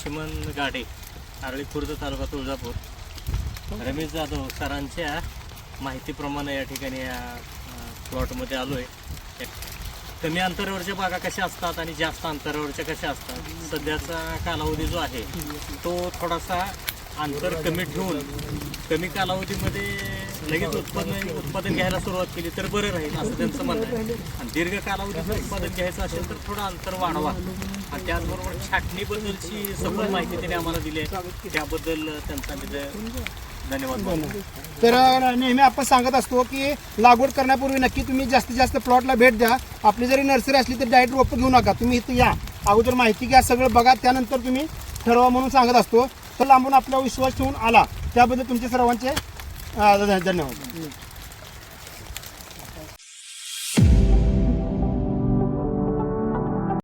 लक्ष्मण गाडे आरळी खुर्द तालुका तुळजापूर. रमेश जाधव सरांच्या माहितीप्रमाणे या ठिकाणी या प्लॉटमध्ये आलो आहे कमी अंतरावरच्या बागा कशा असतात आणि जास्त अंतरावरच्या कशा असतात? सध्याचा कालावधी जो आहे तो थोडासा अंतर कमी ठेवून कमी कालावधीमध्ये लगेच उत्पादन उत्पादन घ्यायला सुरुवात केली तर बरं राहील असं त्यांचं म्हणणं आहे. आणि दीर्घ कालावधीचं उत्पादन घ्यायचं असेल तर थोडं अंतर वाढवा. आणि त्याचबरोबर छाटणीबद्दलची सखोल माहिती त्यांनी आम्हाला दिली आहे. त्याबद्दल त्यांचा मी धन्यवाद तर नेहमी आपण सांगत असतो की लागवड करण्यापूर्वी नक्की तुम्ही जास्तीत जास्त प्लॉटला भेट द्या. आपली जरी नर्सरी असली तर डायरेक्ट रोप घेऊ नका. तुम्ही इथं या. अगोदर माहिती घ्या सगळं बघा. त्यानंतर तुम्ही ठरवा म्हणून सांगत असतो. तर लांबून आपला विश्वास ठेवून आला. त्याबद्दल तुमचे सर्वांचे अ, धन्यवाद